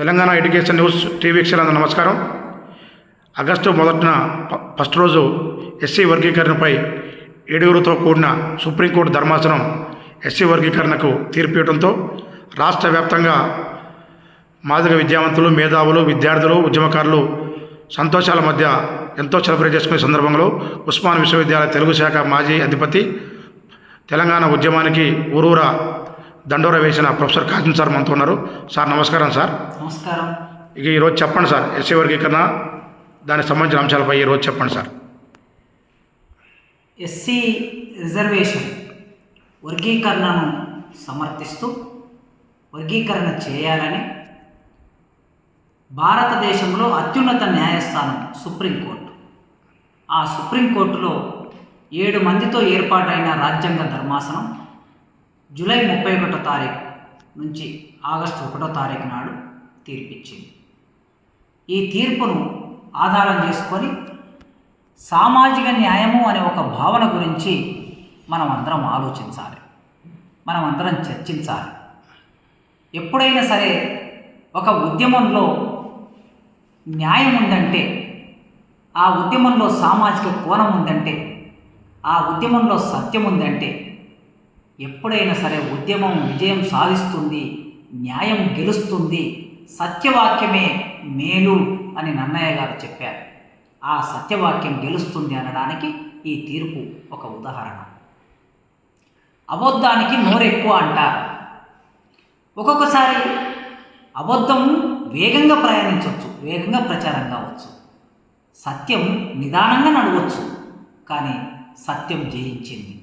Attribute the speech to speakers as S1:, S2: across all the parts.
S1: Telangana education news TV వీక్షలందరూ నమస్కారం. August మొదటిన ప- ఫస్ట్ రోజు ఎస్సీ వర్గీకరణపై ఏడుగురుతో కూడిన సుప్రీంకోర్టు ధర్మాసనం ఎస్సీ వర్గీకరణకు తీర్పు ఇవ్వడంతో రాష్ట్ర వ్యాప్తంగా మాదిక విద్యావంతులు మేధావులు విద్యార్థులు ఉద్యమకారులు సంతోషాల మధ్య ఎంతో సెలబ్రేట్ చేసుకునే సందర్భంలో ఉస్మాన్ విశ్వవిద్యాలయ తెలుగు శాఖ మాజీ అధిపతి తెలంగాణ ఉద్యమానికి ఊరూరా దండోర వేసిన ప్రొఫెసర్ కాసిం సార్ మనతో ఉన్నారు. సార్ నమస్కారం సార్.
S2: నమస్కారం.
S1: ఇక ఈరోజు చెప్పండి సార్ ఎస్సీ వర్గీకరణ దానికి సంబంధించిన అంశాలపై ఈరోజు చెప్పండి సార్.
S2: ఎస్సీ రిజర్వేషన్ వర్గీకరణను సమర్థిస్తూ వర్గీకరణ చేయాలని భారతదేశంలో అత్యున్నత న్యాయస్థానం సుప్రీంకోర్టు. ఆ సుప్రీంకోర్టులో ఏడు మందితో ఏర్పాటైన రాజ్యాంగ ధర్మాసనం జూలై ముప్పై ఒకటో తారీఖు నుంచి ఆగస్టు ఒకటో తారీఖు నాడు తీర్పిచ్చింది. ఈ తీర్పును ఆధారం చేసుకొని సామాజిక న్యాయము అనే ఒక భావన గురించి మనం అందరం ఆలోచించాలి. మనం అందరం చర్చించాలి. ఎప్పుడైనా సరే ఒక ఉద్యమంలో న్యాయం ఉందంటే ఆ ఉద్యమంలో సామాజిక కోణం ఉందంటే ఆ ఉద్యమంలో సత్యం ఉందంటే ఎప్పుడైనా సరే ఉద్యమం విజయం సాధిస్తుంది న్యాయం గెలుస్తుంది సత్యవాక్యమే మేలు అని నన్నయ్య గారు చెప్పారు. ఆ సత్యవాక్యం గెలుస్తుంది అనడానికి ఈ తీర్పు ఒక ఉదాహరణ. అబద్ధానికి నోరెక్కువ అంటారు. ఒక్కొక్కసారి అబద్ధం వేగంగా ప్రయాణించవచ్చు వేగంగా ప్రచారం కావచ్చు. సత్యం నిదానంగా నడవచ్చు కానీ సత్యం జయించింది.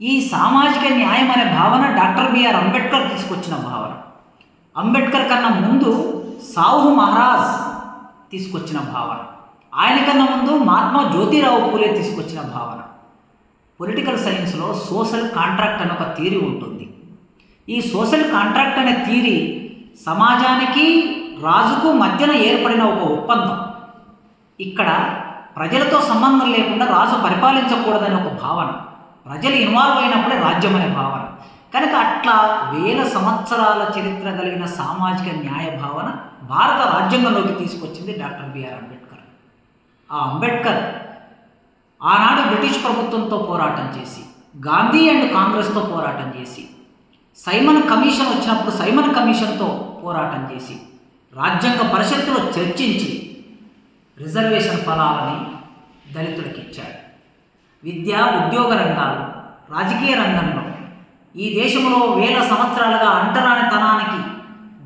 S2: ఈ సామాజిక న్యాయం అనే భావన డాక్టర్ బిఆర్ అంబేద్కర్ తీసుకొచ్చిన భావన. అంబేద్కర్ కన్నా ముందు సాహు మహారాజ్ తీసుకొచ్చిన భావన. ఆయన కన్నా ముందు మహాత్మా జ్యోతిరావు పూలే తీసుకొచ్చిన భావన. పొలిటికల్ సైన్స్లో సోషల్ కాంట్రాక్ట్ అనే ఒక థీరీ ఉంటుంది. ఈ సోషల్ కాంట్రాక్ట్ అనే థీరీ సమాజానికి రాజుకు మధ్యన ఏర్పడిన ఒక ఒప్పందం. ఇక్కడ ప్రజలతో సంబంధం లేకుండా రాజు పరిపాలించకూడదనే ఒక భావన. ప్రజలు ఇన్వాల్వ్ అయినప్పుడే రాజ్యం అనే భావన. కనుక అట్లా వేల సంవత్సరాల చరిత్ర కలిగిన సామాజిక న్యాయ భావన భారత రాజ్యాంగంలోకి తీసుకొచ్చింది డాక్టర్ బిఆర్ అంబేద్కర్. ఆ అంబేద్కర్ ఆనాడు బ్రిటిష్ ప్రభుత్వంతో పోరాటం చేసి గాంధీ అండ్ కాంగ్రెస్తో పోరాటం చేసి సైమన్ కమిషన్ వచ్చినప్పుడు సైమన్ కమిషన్తో పోరాటం చేసి రాజ్యాంగ పరిషత్తులో చర్చించి రిజర్వేషన్ ఫలాలని దళితులకు ఇచ్చాడు విద్య ఉద్యోగ రంగాలు రాజకీయ రంగంలో ఈ దేశంలో వేల సంవత్సరాలుగా అంటరానితనానికి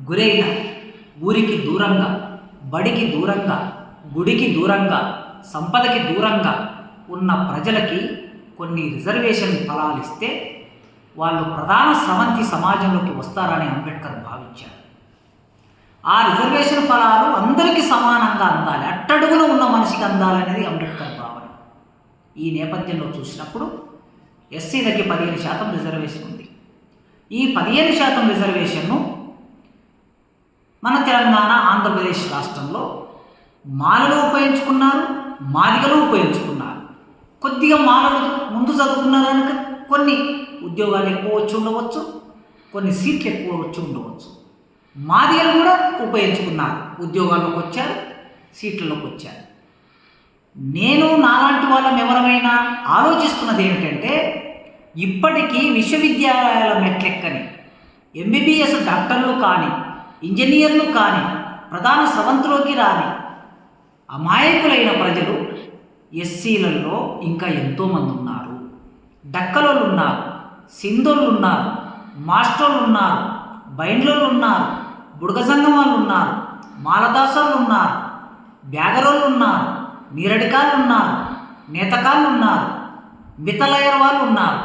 S2: గురైన ఊరికి దూరంగా బడికి దూరంగా గుడికి దూరంగా సంపదకి దూరంగా ఉన్న ప్రజలకి కొన్ని రిజర్వేషన్ ఫలాలు ఇస్తే వాళ్ళు ప్రధాన సమంతి సమాజంలోకి వస్తారని అంబేద్కర్ భావించారు. ఆ రిజర్వేషన్ ఫలాలు అందరికీ సమానంగా అందాలి అట్టడుగున ఉన్న మనిషికి అందాలనేది అంబేద్కర్ ఈ నేపథ్యంలో చూసినప్పుడు ఎస్సీలకి పదిహేను శాతం రిజర్వేషన్ ఉంది. ఈ పదిహేను శాతం రిజర్వేషన్ను మన తెలంగాణ ఆంధ్రప్రదేశ్ రాష్ట్రంలో మాలలు ఉపయోగించుకున్నారు మాదిగలు ఉపయోగించుకున్నారు. కొద్దిగా మాలలు ముందు చదువుకున్నారు కనుక కొన్ని ఉద్యోగాలు ఎక్కువ వచ్చి ఉండవచ్చు కొన్ని సీట్లు ఎక్కువ వచ్చి ఉండవచ్చు. మాదిగలు కూడా ఉపయోగించుకున్నారు ఉద్యోగాల్లోకి వచ్చారు సీట్లలోకి వచ్చారు. నేను నాలాంటి వాళ్ళం ఎవరమైనా ఆలోచిస్తున్నది ఏమిటంటే ఇప్పటికీ విశ్వవిద్యాలయాల మెట్లెక్కని ఎంబీబీఎస్ డాక్టర్లు కానీ ఇంజనీర్లు కానీ ప్రధాన స్రవంతిలోకి రాని అమాయకులైన ప్రజలు ఎస్సీలలో ఇంకా ఎంతోమంది ఉన్నారు డక్కలోళ్ళు ఉన్నారు సింధోళ్ళు ఉన్నారు మాస్టర్లు ఉన్నారు బైండ్లోళ్ళు ఉన్నారు బుడగ సంఘం వాళ్ళు ఉన్నారు మాలదాసోళ్ళు ఉన్నారు బ్యాగరోళ్ళు ఉన్నారు నీరడికాళ్ళు ఉన్నారు నేతకాళ్ళు ఉన్నారు మితలయర్ వాళ్ళు ఉన్నారు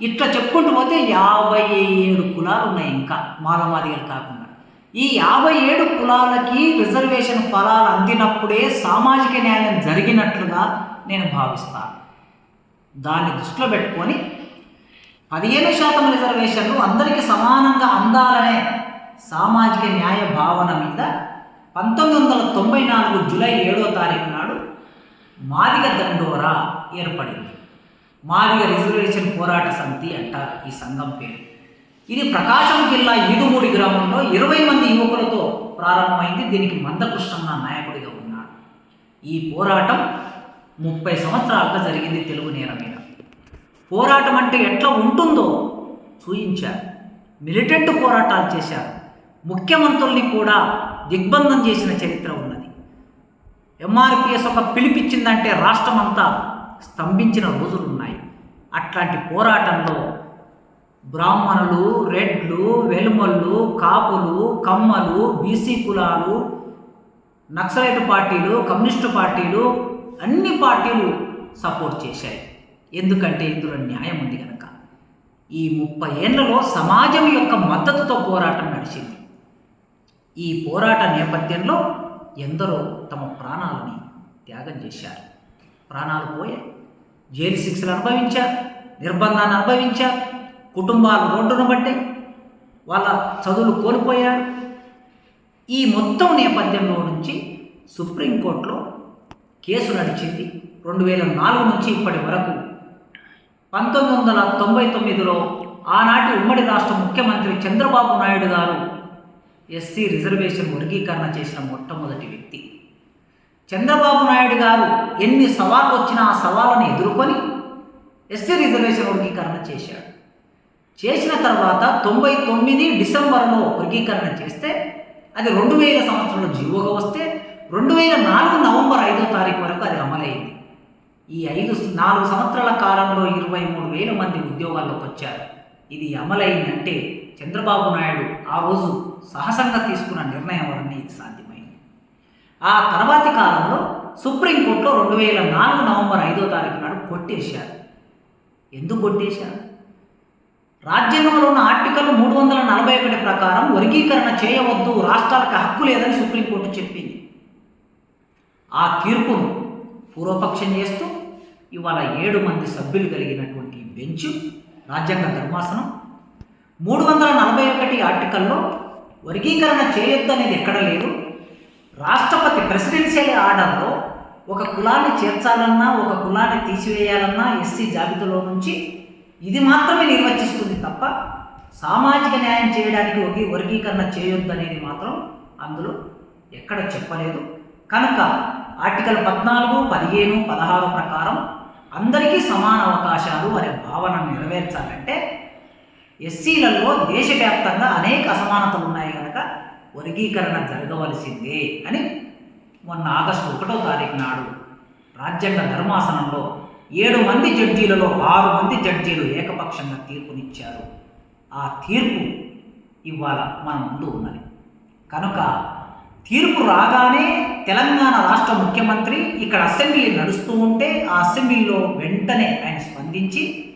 S2: ఇట్లా చెప్పుకుంటూ పోతే యాభై ఏడు కులాలు ఉన్నాయి ఇంకా మాలమాదిగలు కాకుండా. ఈ యాభై ఏడు కులాలకి రిజర్వేషన్ ఫలాలు అందినప్పుడే సామాజిక న్యాయం జరిగినట్లుగా నేను భావిస్తాను దాన్ని దృష్టిలో పెట్టుకొని పదిహేను శాతం రిజర్వేషన్లు అందరికీ సమానంగా అందాలనే సామాజిక న్యాయ భావన మీద పంతొమ్మిది వందల తొంభై నాలుగు జూలై ఏడో తారీఖు నాడు మాదిగ దండోరా ఏర్పడింది. మాదిగ రిజర్వేషన్ పోరాట సమితి అంటారు ఈ సంఘం పేరు. ఇది ప్రకాశం జిల్లా ఈదుమూడి గ్రామంలో ఇరవై మంది యువకులతో ప్రారంభమైంది. దీనికి మందకృష్ణన్న నాయకుడిగా ఉన్నాడు ఈ పోరాటం ముప్పై సంవత్సరాలుగా జరిగింది తెలుగు నేల మీద. పోరాటం అంటే ఎట్లా ఉంటుందో చూయించారు. మిలిటెంట్ పోరాటాలు చేశారు. ముఖ్యమంత్రుల్ని కూడా దిగ్బంధం చేసిన చరిత్ర ఉంది. ఎంఆర్పిఎస్ ఒక పిలిపిచ్చిందంటే రాష్ట్రం అంతా స్తంభించిన రోజులు ఉన్నాయి అట్లాంటి పోరాటంలో బ్రాహ్మణులు రెడ్లు వెలుమళ్ళు కాపులు కమ్మలు బీసీ కులాలు నక్సలైట్ పార్టీలు కమ్యూనిస్టు పార్టీలు అన్ని పార్టీలు సపోర్ట్ చేశాయి. ఎందుకంటే ఇందులో న్యాయం ఉంది కనుక ఈ ముప్పై ఏళ్ళలో సమాజం యొక్క మద్దతుతో పోరాటం నడిచింది. ఈ పోరాట నేపథ్యంలో ఎందరో తమ ప్రాణాలని త్యాగం చేశారు. ప్రాణాలు పోయాయి జైలు శిక్షలు అనుభవించారు నిర్బంధాన్ని అనుభవించారు కుటుంబాలు రోడ్డును బట్టే వాళ్ళ చదువులు కోల్పోయారు. ఈ మొత్తం నేపథ్యంలో నుంచి సుప్రీంకోర్టులో కేసు నడిచింది. రెండు వేల నాలుగు నుంచి ఇప్పటి వరకు పంతొమ్మిది వందల తొంభై తొమ్మిదిలో ఆనాటి ఉమ్మడి రాష్ట్ర ముఖ్యమంత్రి చంద్రబాబు నాయుడు గారు ఎస్సీ రిజర్వేషన్ వర్గీకరణ చేసిన మొట్టమొదటి వ్యక్తి. చంద్రబాబు నాయుడు గారు ఎన్ని సవాళ్ళు వచ్చినా ఆ సవాళ్ళను ఎదుర్కొని ఎస్సీ రిజర్వేషన్ వర్గీకరణ చేశాడు. చేసిన తర్వాత తొంభై తొమ్మిది డిసెంబర్లో వర్గీకరణ చేస్తే అది రెండు వేల సంవత్సరంలో జీవోగా వస్తే రెండు వేల నాలుగు నవంబర్ ఐదో తారీఖు వరకు అది అమలైంది. ఈ ఐదు నాలుగు సంవత్సరాల కాలంలో ఇరవై మూడు వేల మంది ఉద్యోగాల్లోకి వచ్చారు. ఇది అమలైందంటే చంద్రబాబు నాయుడు ఆ రోజు సాహసంగా తీసుకున్న నిర్ణయం వలన ఇది సాధ్యమైంది. ఆ తర్వాతి కాలంలో సుప్రీంకోర్టులో రెండు వేల నాలుగు నవంబర్ ఐదో తారీఖు నాడు కొట్టేశారు. ఎందుకు కొట్టేశారు? రాజ్యాంగంలో ఉన్న ఆర్టికల్ మూడు వందల నలభై ఒకటి ప్రకారం వర్గీకరణ చేయవద్దు రాష్ట్రాలకు హక్కు లేదని సుప్రీంకోర్టు చెప్పింది. ఆ తీర్పును పూర్వపక్షం చేస్తూ ఇవాళ ఏడు మంది సభ్యులు కలిగినటువంటి బెంచ్ రాజ్యాంగ ధర్మాసనం మూడు వందల నలభై ఒకటి ఆర్టికల్లో వర్గీకరణ చేయొద్దు అనేది ఎక్కడ లేదు. రాష్ట్రపతి ప్రెసిడెన్షియల్ ఆర్డర్లో ఒక కులాన్ని చేర్చాలన్నా ఒక కులాన్ని తీసివేయాలన్నా ఎస్సీ జాబితాలో నుంచి ఇది మాత్రమే నిర్వచిస్తుంది తప్ప సామాజిక న్యాయం చేయడానికి ఒకే వర్గీకరణ చేయొద్దు అనేది మాత్రం అందులో ఎక్కడ చెప్పలేదు. కనుక ఆర్టికల్ పద్నాలుగు పదిహేను పదహారు ప్రకారం అందరికీ సమాన అవకాశాలు అనే భావనను నెరవేర్చాలంటే ఎస్సీలలో దేశవ్యాప్తంగా అనేక అసమానతలు ఉన్నాయి కనుక వర్గీకరణ జరగవలసిందే అని మొన్న ఆగస్టు ఒకటో తారీఖు నాడు రాజ్యాంగ ధర్మాసనంలో ఏడు మంది జడ్జీలలో ఆరు మంది జడ్జీలు ఏకపక్షంగా తీర్పునిచ్చారు. ఆ తీర్పు ఇవాళ మన ముందు ఉన్నది. కనుక తీర్పు రాగానే తెలంగాణ రాష్ట్ర ముఖ్యమంత్రి ఇక్కడ అసెంబ్లీ నడుస్తూ ఉంటే ఆ అసెంబ్లీలో వెంటనే ఆయన స్పందించి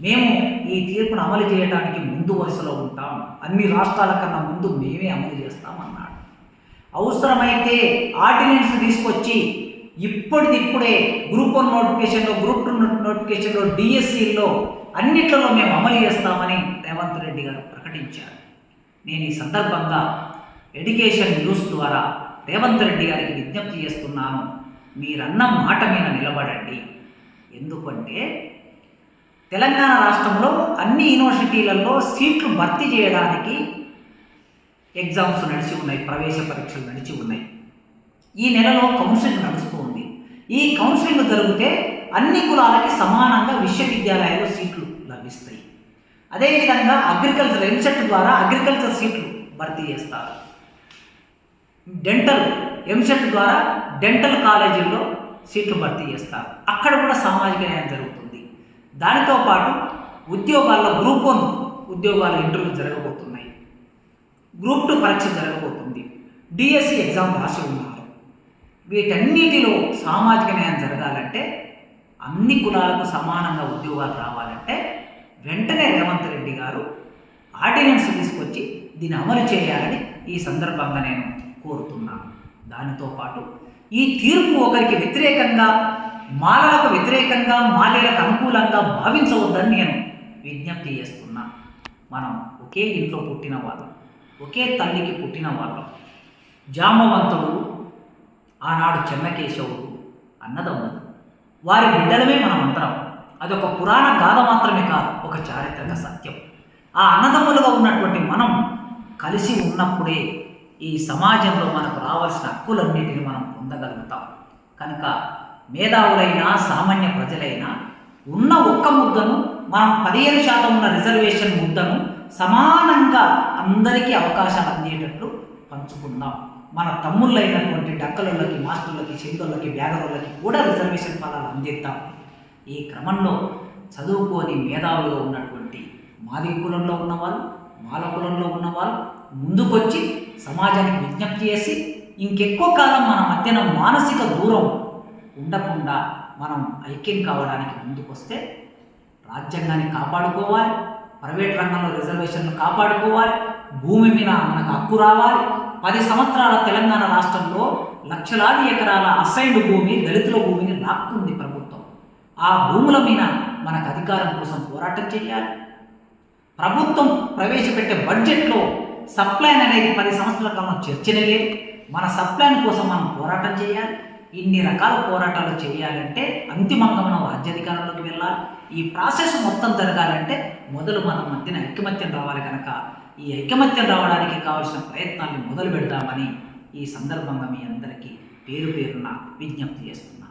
S2: మేము ఈ తీర్పును అమలు చేయడానికి ముందు వరుసలో ఉంటాం. అన్ని రాష్ట్రాల కన్నా ముందు మేమే అమలు చేస్తామన్నాడు. అవసరమైతే ఆర్డినెన్స్ తీసుకొచ్చి ఇప్పటిదిప్పుడే గ్రూప్ వన్ నోటిఫికేషన్లో గ్రూప్ టూ నోటిఫికేషన్లో డిఎస్సిలో అన్నిట్లలో మేము అమలు చేస్తామని రేవంత్ రెడ్డి గారు ప్రకటించారు. నేను ఈ సందర్భంగా ఎడ్యుకేషన్ న్యూస్ ద్వారా రేవంత్ రెడ్డి గారికి విజ్ఞప్తి చేస్తున్నాను. మీరన్న మాట మీద నిలబడండి. ఎందుకంటే తెలంగాణ రాష్ట్రంలో అన్ని యూనివర్సిటీలలో సీట్లు భర్తీ చేయడానికి ఎగ్జామ్స్ నడిచి ఉన్నాయి ప్రవేశ పరీక్షలు నడిచి ఉన్నాయి. ఈ నెలలో కౌన్సిలింగ్ నడుస్తూ ఉంది. ఈ కౌన్సిలింగ్ జరిగితే అన్ని కులాలకి సమానంగా విశ్వవిద్యాలయాల్లో సీట్లు లభిస్తాయి. అదేవిధంగా అగ్రికల్చర్ ఎంసెట్ ద్వారా అగ్రికల్చర్ సీట్లు భర్తీ చేస్తారు. డెంటల్ ఎంసెట్ ద్వారా డెంటల్ కాలేజీల్లో సీట్లు భర్తీ చేస్తారు. అక్కడ కూడా సామాజిక న్యాయం జరుగుతుంది. దానితో పాటు ఉద్యోగాల్లో గ్రూప్ వన్ ఉద్యోగాల ఇంటర్వ్యూ జరగబోతున్నాయి. గ్రూప్ టూ పరీక్ష జరగబోతుంది. డిఎస్సి ఎగ్జామ్ రాసి ఉన్నారు. వీటన్నిటిలో సామాజిక న్యాయం జరగాలంటే అన్ని కులాలకు సమానంగా ఉద్యోగాలు రావాలంటే వెంటనే రేవంత్ రెడ్డి గారు ఆర్డినెన్స్ తీసుకొచ్చి దీన్ని అమలు చేయాలని ఈ సందర్భంగా నేను కోరుతున్నాను. దానితో పాటు ఈ తీర్పు ఒకరికి వ్యతిరేకంగా మాలలకు వ్యతిరేకంగా మాలేలకు అనుకూలంగా భావించవద్దని నేను విజ్ఞప్తి చేస్తున్నా. మనం ఒకే ఇంట్లో పుట్టిన వాళ్ళం. ఒకే తల్లికి పుట్టిన వాళ్ళం. జామవంతుడు ఆనాడు చెన్నకేశవుడు అన్నదమ్ముడు వారి బిడ్డలమే మనం అందరం. అదొక పురాణ గాథ మాత్రమే కాదు ఒక చారిత్రక సత్యం. ఆ అన్నదమ్ములుగా ఉన్నటువంటి మనం కలిసి ఉన్నప్పుడే ఈ సమాజంలో మనకు రావాల్సిన హక్కులన్నిటిని మనం పొందగలుగుతాం. కనుక మేధావులైన సామాన్య ప్రజలైనా ఉన్న ఒక్క ముద్దను మనం పదిహేను శాతం ఉన్న రిజర్వేషన్ ముద్దను సమానంగా అందరికీ అవకాశాలు అందేటట్లు పంచుకుందాం. మన తమ్ముళ్ళైనటువంటి డక్కలకి మాస్టర్లకి చెందులకి బ్యాగరులకి కూడా రిజర్వేషన్ ఫలాలు అందిద్దాం. ఈ క్రమంలో చదువుకోని మేధావులుగా ఉన్నటువంటి మాది కులంలో ఉన్నవాళ్ళు మాల కులంలో ఉన్నవాళ్ళు ముందుకొచ్చి సమాజానికి విజ్ఞప్తి చేసి ఇంకెక్కువ కాలం మన మధ్యన మానసిక దూరం ఉండకుండా మనం ఐక్యం కావడానికి ముందుకొస్తే రాజ్యాంగాన్ని కాపాడుకోవాలి ప్రైవేట్ రంగంలో రిజర్వేషన్లు కాపాడుకోవాలి భూమి మీద మనకు హక్కు రావాలి. పది సంవత్సరాల తెలంగాణ రాష్ట్రంలో లక్షలాది ఎకరాల అసైన్డ్ భూమి దళితుల భూమిని లాక్కుంది ప్రభుత్వం. ఆ భూముల మీద మనకు అధికారం కోసం పోరాటం చేయాలి ప్రభుత్వం ప్రవేశపెట్టే బడ్జెట్లో సప్లైన్ అనేది పది సంవత్సరాల కాలం చర్చనే లేదు. మన సప్లైన్ కోసం మనం పోరాటం చేయాలి ఇన్ని రకాల పోరాటాలు చేయాలంటే అంతిమంగా మనం రాజ్యాధికారంలోకి వెళ్ళాలి. ఈ ప్రాసెస్ మొత్తం జరగాలంటే మొదలు మన మధ్యన ఐకమత్యం రావాలి కనుక ఈ ఐకమత్యం రావడానికి కావాల్సిన ప్రయత్నాన్ని మొదలు పెడతామని ఈ సందర్భంగా మీ అందరికీ పేరు పేరున విజ్ఞప్తి చేస్తున్నాను.